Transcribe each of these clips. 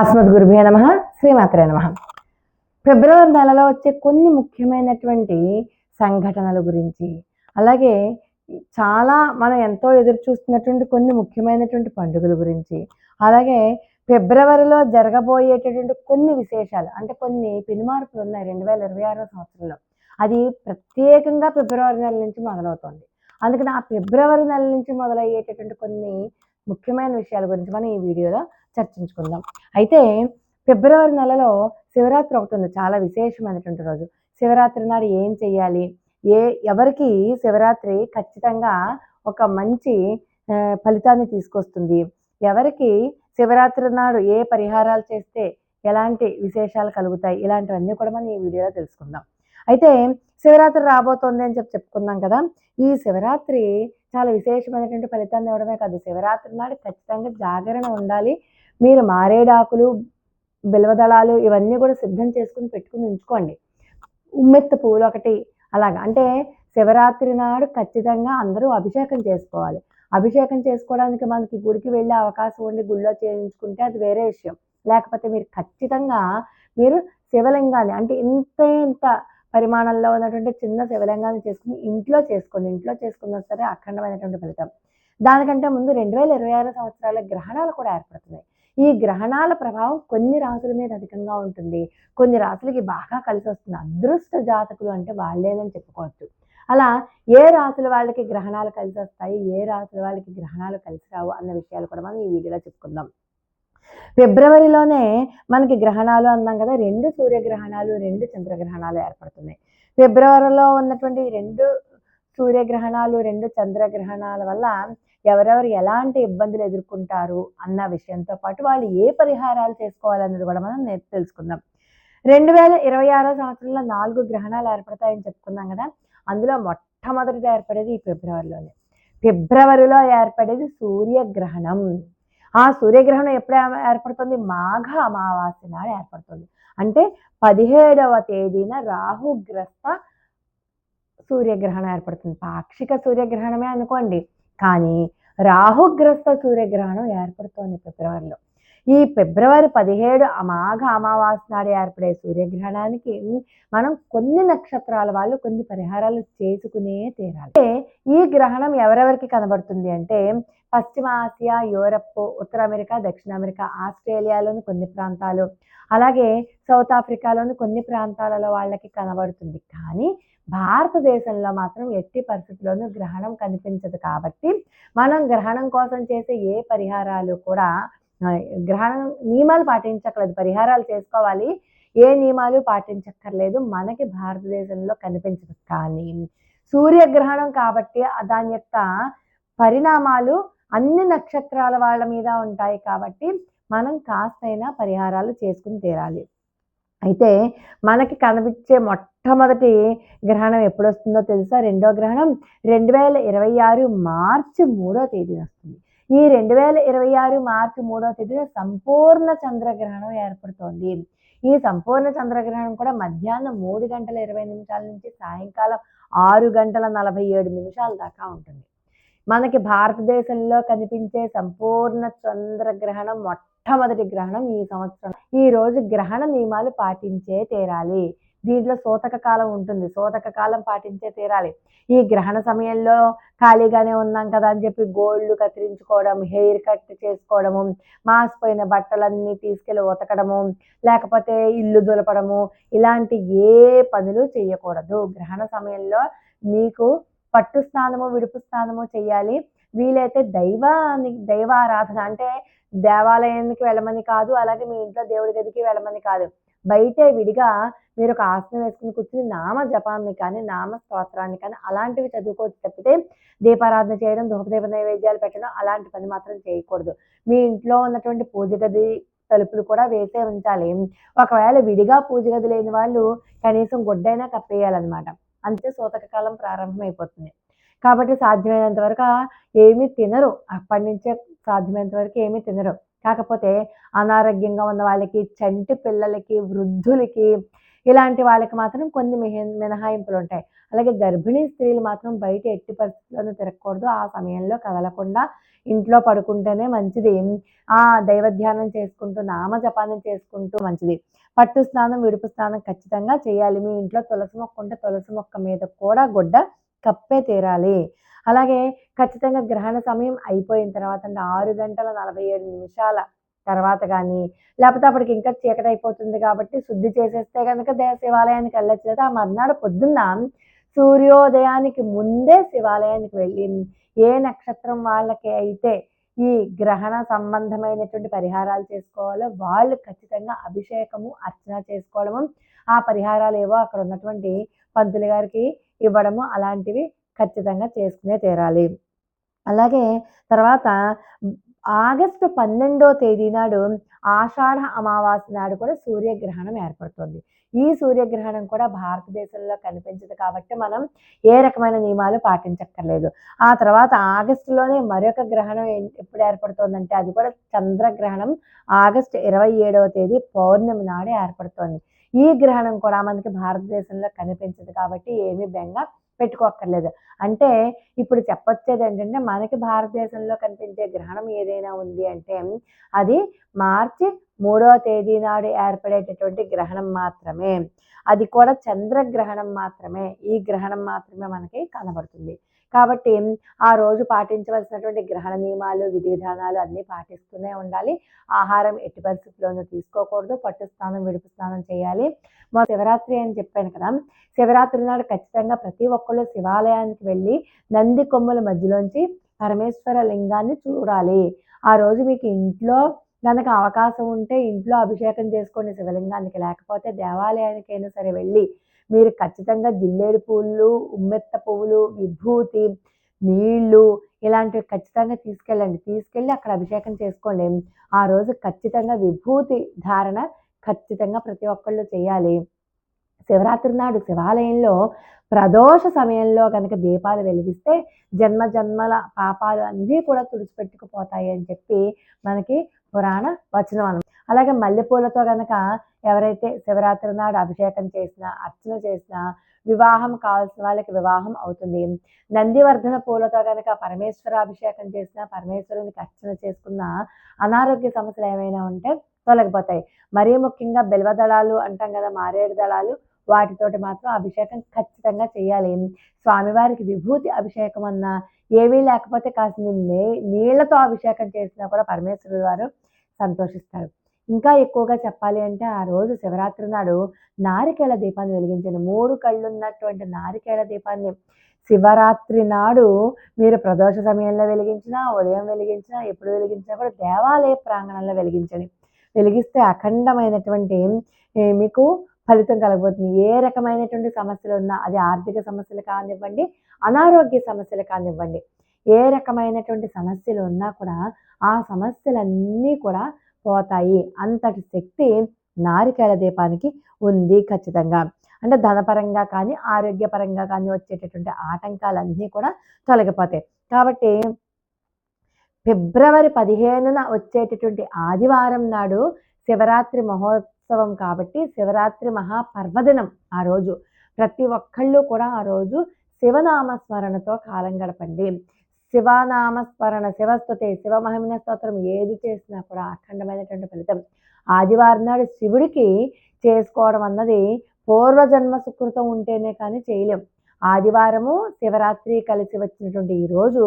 అస్మద్ గురుభే నమ శ్రీమాత్రే నమ. ఫిబ్రవరి నెలలో వచ్చే కొన్ని ముఖ్యమైనటువంటి సంఘటనల గురించి అలాగే చాలా మనం ఎంతో ఎదురు చూస్తున్నటువంటి కొన్ని ముఖ్యమైనటువంటి పండుగల గురించి అలాగే ఫిబ్రవరిలో జరగబోయేటటువంటి కొన్ని విశేషాలు అంటే కొన్ని పెనుమార్పులు ఉన్నాయి రెండు వేల ఇరవై ఆరో సంవత్సరంలో. అది ప్రత్యేకంగా ఫిబ్రవరి నెల నుంచి మొదలవుతుంది. అందుకని ఆ ఫిబ్రవరి నెల నుంచి మొదలయ్యేటటువంటి కొన్ని ముఖ్యమైన విషయాల గురించి మనం ఈ వీడియోలో చర్చించుకుందాం. అయితే ఫిబ్రవరి నెలలో శివరాత్రి ఒకటి ఉంది చాలా విశేషమైనటువంటి రోజు. శివరాత్రి నాడు ఏం చెయ్యాలి? ఏ ఎవరికి శివరాత్రి ఖచ్చితంగా ఒక మంచి ఫలితాన్ని తీసుకొస్తుంది? ఎవరికి శివరాత్రి నాడు ఏ పరిహారాలు చేస్తే ఎలాంటి విశేషాలు కలుగుతాయి? ఇలాంటివన్నీ కూడా మనం ఈ వీడియోలో తెలుసుకుందాం. అయితే శివరాత్రి రాబోతోంది అని చెప్పి చెప్పుకున్నాం కదా. ఈ శివరాత్రి చాలా విశేషమైనటువంటి ఫలితాన్ని ఇవ్వడమే కాదు. శివరాత్రి నాడు ఖచ్చితంగా జాగరణ ఉండాలి. మీరు మారేడాకులు బిల్వదళాలు ఇవన్నీ కూడా సిద్ధం చేసుకుని పెట్టుకుని ఉంచుకోండి. ఉమ్మెత్త పువ్వులు ఒకటి అలాగా. అంటే శివరాత్రి నాడు ఖచ్చితంగా అందరూ అభిషేకం చేసుకోవాలి. అభిషేకం చేసుకోవడానికి మనకి గుడికి వెళ్ళే అవకాశం ఉండి గుళ్ళో చేయించుకుంటే అది వేరే విషయం. లేకపోతే మీరు ఖచ్చితంగా మీరు శివలింగాన్ని అంటే ఇంత ఇంత పరిమాణంలో ఉన్నటువంటి చిన్న శివలింగాన్ని చేసుకుని ఇంట్లో చేసుకోండి. ఇంట్లో చేసుకున్నా సరే అఖండమైనటువంటి ఫలితం. దానికంటే ముందు రెండు వేల ఇరవై ఆరు సంవత్సరాల గ్రహణాలు కూడా ఏర్పడుతున్నాయి. ఈ గ్రహణాల ప్రభావం కొన్ని రాసుల మీద అధికంగా ఉంటుంది. కొన్ని రాసులకి బాగా కలిసి వస్తుంది. అదృష్ట జాతకులు అంటే వాళ్ళేనని చెప్పుకోవచ్చు. అలా ఏ రాసుల వాళ్ళకి గ్రహణాలు కలిసి వస్తాయి? ఏ రాసుల వాళ్ళకి గ్రహణాలు కలిసి రావు? అన్న విషయాలు కూడా మనం ఈ వీడియోలో చెప్పుకుందాం. ఫిబ్రవరిలోనే మనకి గ్రహణాలు అన్నాం కదా. రెండు సూర్యగ్రహణాలు రెండు చంద్రగ్రహణాలు ఏర్పడుతున్నాయి. ఫిబ్రవరిలో ఉన్నటువంటి రెండు సూర్యగ్రహణాలు రెండు చంద్రగ్రహణాల వల్ల ఎవరెవరు ఎలాంటి ఇబ్బందులు ఎదుర్కొంటారు అన్న విషయంతో పాటు వాళ్ళు ఏ పరిహారాలు చేసుకోవాలన్నది కూడా మనం తెలుసుకుందాం. రెండు వేల ఇరవై ఆరో సంవత్సరంలో నాలుగు గ్రహణాలు ఏర్పడతాయని చెప్పుకున్నాం కదా అందులో మొట్టమొదటిగా ఏర్పడేది ఈ ఫిబ్రవరిలోనే. ఫిబ్రవరిలో ఏర్పడేది సూర్యగ్రహణం. ఆ సూర్యగ్రహణం ఎప్పుడు ఏర్పడుతుంది? మాఘ అమావాస్య నాడు ఏర్పడుతుంది. అంటే పదిహేడవ తేదీన రాహుగ్రస్త సూర్యగ్రహణం ఏర్పడుతుంది. పాక్షిక సూర్యగ్రహణమే అనుకోండి. కానీ రాహుగ్రస్త సూర్యగ్రహణం ఏర్పడుతోంది ఫిబ్రవరిలో. ఈ ఫిబ్రవరి పదిహేడు మాఘ అమావాస్య నాడు ఏర్పడే సూర్యగ్రహణానికి మనం కొన్ని నక్షత్రాల వాళ్ళు కొన్ని పరిహారాలు చేసుకునే తీరాలి. అంటే ఈ గ్రహణం ఎవరెవరికి కనబడుతుంది అంటే పశ్చిమ ఆసియా యూరప్ ఉత్తర అమెరికా దక్షిణ అమెరికా ఆస్ట్రేలియాలోని కొన్ని ప్రాంతాలు అలాగే సౌత్ ఆఫ్రికాలోని కొన్ని ప్రాంతాలలో వాళ్ళకి కనబడుతుంది. కానీ భారతదేశంలో మాత్రం ఎట్టి పరిస్థితుల్లోనూ గ్రహణం కనిపించదు కాబట్టి మనం గ్రహణం కోసం చేసే ఏ పరిహారాలు కూడా గ్రహణం నియమాలు పాటించక్కర్లేదు. పరిహారాలు చేసుకోవాలి. ఏ నియమాలు పాటించక్కర్లేదు. మనకి భారతదేశంలో కనిపించదు. కానీ సూర్యగ్రహణం కాబట్టి దాని యొక్క పరిణామాలు అన్ని నక్షత్రాల వాళ్ళ మీద ఉంటాయి కాబట్టి మనం కాస్తైనా పరిహారాలు చేసుకుని తీరాలి. అయితే మనకి కనిపించే మొట్టమొదటి గ్రహణం ఎప్పుడు వస్తుందో తెలుసా? రెండో గ్రహణం రెండు వేల ఇరవై ఆరు మార్చి మూడో తేదీన వస్తుంది. ఈ రెండు వేల ఇరవై ఆరు మార్చి మూడో తేదీన సంపూర్ణ చంద్రగ్రహణం ఏర్పడుతోంది. ఈ సంపూర్ణ చంద్రగ్రహణం కూడా మధ్యాహ్నం మూడు గంటల ఇరవై నిమిషాల నుంచి సాయంకాలం ఆరు గంటల నలభై ఏడు నిమిషాల దాకా ఉంటుంది. మనకి భారతదేశంలో కనిపించే సంపూర్ణ చంద్రగ్రహణం మొట్టమొదటి గ్రహణం ఈ సంవత్సరం. ఈ రోజు గ్రహణ నియమాలు పాటించే తీరాలి. దీంట్లో సూతక కాలం ఉంటుంది. సూతక కాలం పాటించే తీరాలి. ఈ గ్రహణ సమయంలో ఖాళీగానే ఉన్నాం కదా అని చెప్పి గోళ్ళు కత్తిరించుకోవడం హెయిర్ కట్ చేసుకోవడము మాసిపోయిన బట్టలన్నీ తీసుకెళ్ళి ఉతకడము లేకపోతే ఇల్లు దులపడము ఇలాంటి ఏ పనులు చేయకూడదు. గ్రహణ సమయంలో మీకు పట్టు స్నానము విడుపు స్నానము చేయాలి. వీలైతే దైవానికి దైవారాధన అంటే దేవాలయానికి వెళ్ళమని కాదు అలాగే మీ ఇంట్లో దేవుడి గదికి వెళ్ళమని కాదు. బయటే విడిగా మీరు ఒక ఆసనం వేసుకుని కూర్చుని నామ జపాన్ని కానీ నామ స్తోత్రాన్ని కానీ అలాంటివి చదువుకోవచ్చు తప్పితే దీపారాధన చేయడం ధూపదీప నైవేద్యాలు పెట్టడం అలాంటి పని మాత్రం చేయకూడదు. మీ ఇంట్లో ఉన్నటువంటి పూజ గది తలుపులు కూడా వేసే ఉంచాలి. ఒకవేళ విడిగా పూజ గది లేని వాళ్ళు కనీసం గుడ్డైనా కప్పేయాలన్నమాట. అంతే సూతక కాలం ప్రారంభమైపోతుంది. కాబట్టి సాధ్యమైనంత వరకు ఏమీ తినరు. అప్పటి నుంచే సాధ్యమైనంత వరకు ఏమీ తినరు. కాకపోతే అనారోగ్యంగా ఉన్న వాళ్ళకి చంటి పిల్లలకి వృద్ధులకి ఇలాంటి వాళ్ళకి మాత్రం కొన్ని మిహ- మినహాయింపులు ఉంటాయి. అలాగే గర్భిణీ స్త్రీలు మాత్రం బయట ఎట్టి పరిస్థితుల్లోనూ తిరగకూడదు. ఆ సమయంలో కదలకుండా ఇంట్లో పడుకుంటేనే మంచిది. ఆ దైవ ధ్యానం చేసుకుంటూ నామ జపానం చేసుకుంటూ మంచిది. పట్టు స్నానం విడుపు స్నానం ఖచ్చితంగా చేయాలి. మీ ఇంట్లో తులసి మొక్క ఉంటే తులసి మొక్క మీద కూడా గుడ్డ కప్పే తీరాలి. అలాగే ఖచ్చితంగా గ్రహణ సమయం అయిపోయిన తర్వాత అంటే ఆరు గంటల నలభై ఏడు నిమిషాల తర్వాత కానీ లేకపోతే అప్పటికి ఇంకా చీకటి అయిపోతుంది కాబట్టి శుద్ధి చేసేస్తే కనుక దే శివాలయానికి వెళ్ళచ్చు లేదా ఆ మర్నాడు పొద్దున్న సూర్యోదయానికి ముందే శివాలయానికి వెళ్ళి ఏ నక్షత్రం వాళ్ళకి అయితే ఈ గ్రహణ సంబంధమైనటువంటి పరిహారాలు చేసుకోవాలో వాళ్ళు ఖచ్చితంగా అభిషేకము అర్చన చేసుకోవడము ఆ పరిహారాలు ఏవో అక్కడ ఉన్నటువంటి పంతులు గారికి ఇవ్వడము అలాంటివి ఖచ్చితంగా చేసుకునే తీరాలి. అలాగే తర్వాత ఆగస్టు పన్నెండో తేదీ నాడు ఆషాఢ అమావాస్య నాడు కూడా సూర్యగ్రహణం ఏర్పడుతుంది. ఈ సూర్యగ్రహణం కూడా భారతదేశంలో కనిపించదు కాబట్టి మనం ఏ రకమైన నియమాలు పాటించక్కర్లేదు. ఆ తర్వాత ఆగస్టులోనే మరొక గ్రహణం ఎప్పుడు ఏర్పడుతుందంటే అది కూడా చంద్రగ్రహణం ఆగస్టు ఇరవై ఏడవ తేదీ పౌర్ణమి నాడు ఏర్పడుతోంది. ఈ గ్రహణం కూడా మనకి భారతదేశంలో కనిపించదు కాబట్టి ఏమీ బెంగ పెట్టుకోక్కర్లేదు. అంటే ఇప్పుడు చెప్పొచ్చేది ఏంటంటే మనకి భారతదేశంలో కనిపించే గ్రహణం ఏదైనా ఉంది అంటే అది మార్చి మూడవ తేదీ నాడు ఏర్పడేటటువంటి గ్రహణం మాత్రమే. అది కూడా చంద్రగ్రహణం మాత్రమే. ఈ గ్రహణం మాత్రమే మనకి కనబడుతుంది. కాబట్టి ఆ రోజు పాటించవలసినటువంటి గ్రహణ నియమాలు విధి విధానాలు అన్నీ పాటిస్తూనే ఉండాలి. ఆహారం ఎట్టి పరిస్థితుల్లోనూ తీసుకోకూడదు. పట్టు స్నానం విడుపు స్నానం చేయాలి. మా శివరాత్రి అని చెప్పాను కదా శివరాత్రి నాడు ఖచ్చితంగా ప్రతి ఒక్కళ్ళు శివాలయానికి వెళ్ళి నంది కొమ్ముల మధ్యలోంచి పరమేశ్వర లింగాన్ని చూడాలి. ఆ రోజు మీకు ఇంట్లో కనుక అవకాశం ఉంటే ఇంట్లో అభిషేకం చేసుకోండి శివలింగానికి. లేకపోతే దేవాలయానికైనా సరే వెళ్ళి మీరు ఖచ్చితంగా జిల్లేడు పువ్వులు ఉమ్మెత్త పువ్వులు విభూతి నీళ్ళు ఇలాంటివి ఖచ్చితంగా తీసుకెళ్ళండి. తీసుకెళ్ళి అక్కడ అభిషేకం చేసుకోండి. ఆ రోజు ఖచ్చితంగా విభూతి ధారణ ఖచ్చితంగా ప్రతి ఒక్కళ్ళు చేయాలి. శివరాత్రి నాడు శివాలయంలో ప్రదోష సమయంలో కనుక దీపాలు వెలిగిస్తే జన్మ జన్మల పాపాలు అన్నీ కూడా తుడిచిపెట్టుకుపోతాయి అని చెప్పి మనకి పురాణ వచనం అలాగే మల్లెపూలతో కనుక ఎవరైతే శివరాత్రి నాడు అభిషేకం చేసినా అర్చన చేసినా వివాహం కావాల్సిన వాళ్ళకి వివాహం అవుతుంది. నందివర్ధన పూలతో కనుక పరమేశ్వర అభిషేకం చేసినా పరమేశ్వరునికి అర్చన చేసుకున్న అనారోగ్య సమస్యలు ఏమైనా ఉంటే తొలగిపోతాయి. మరీ ముఖ్యంగా బెల్వ దళాలు అంటాం కదా మారేడు దళాలు వాటితోటి మాత్రం అభిషేకం ఖచ్చితంగా చేయాలి. స్వామివారికి విభూతి అభిషేకం అన్నా ఏమీ లేకపోతే కాసిన నీళ్ళతో అభిషేకం చేసినా కూడా పరమేశ్వరుడు వారు సంతోషిస్తారు. ఇంకా ఎక్కువగా చెప్పాలి అంటే ఆ రోజు శివరాత్రి నాడు నారికేళ దీపాన్ని వెలిగించండి మూడు కళ్ళు ఉన్నటువంటి నారికేళ దీపాన్ని శివరాత్రి నాడు మీరు ప్రదోష సమయంలో వెలిగించినా ఉదయం వెలిగించినా ఎప్పుడు వెలిగించినా కూడా దేవాలయ ప్రాంగణంలో వెలిగించండి. వెలిగిస్తే అఖండమైనటువంటి మీకు ఫలితం కలగబోతుంది. ఏ రకమైనటువంటి సమస్యలు ఉన్నా అది ఆర్థిక సమస్యలు కానివ్వండి అనారోగ్య సమస్యలు కానివ్వండి ఏ రకమైనటువంటి సమస్యలు ఉన్నా కూడా ఆ సమస్యలన్నీ కూడా పోతాయి. అంతటి శక్తి నారికేళ దీపానికి ఉంది ఖచ్చితంగా. అంటే ధనపరంగా కానీ ఆరోగ్యపరంగా కానీ వచ్చేటటువంటి ఆటంకాలన్నీ కూడా తొలగిపోతాయి. కాబట్టి ఫిబ్రవరి పదిహేనున వచ్చేటటువంటి ఆదివారం నాడు శివరాత్రి మహోత్సవం కాబట్టి శివరాత్రి మహాపర్వదినం ఆ రోజు. ప్రతి ఒక్కళ్ళు కూడా ఆ రోజు శివనామస్మరణతో కాలం గడపండి. శివనామస్మరణ శివస్థుతి శివమహిమిన స్తోత్రం ఏది చేసినా కూడా అఖండమైనటువంటి ఫలితం. ఆదివారం నాడు శివుడికి చేసుకోవడం అన్నది పూర్వజన్మ సుకృతం ఉంటేనే కానీ చేయలేం. ఆదివారము శివరాత్రి కలిసి వచ్చినటువంటి ఈ రోజు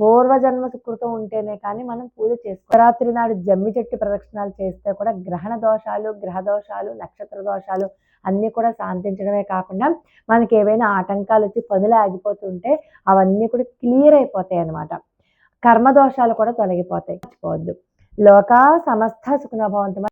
పూర్వజన్మ సుకృతం ఉంటేనే కానీ మనం పూజ చేసుకో శివరాత్రి నాడు జమ్మి చెట్టు ప్రదక్షిణాలు చేస్తే కూడా గ్రహణ దోషాలు గ్రహ దోషాలు నక్షత్ర దోషాలు అన్నీ కూడా శాంతించడమే కాకుండా మనకి ఏవైనా ఆటంకాలు వచ్చి పనులు ఆగిపోతుంటే అవన్నీ కూడా క్లియర్ అయిపోతాయి అన్నమాట. కర్మదోషాలు కూడా తొలగిపోతాయి. మర్చిపోవద్దు. లోక సమస్త సుఖనభవంతమ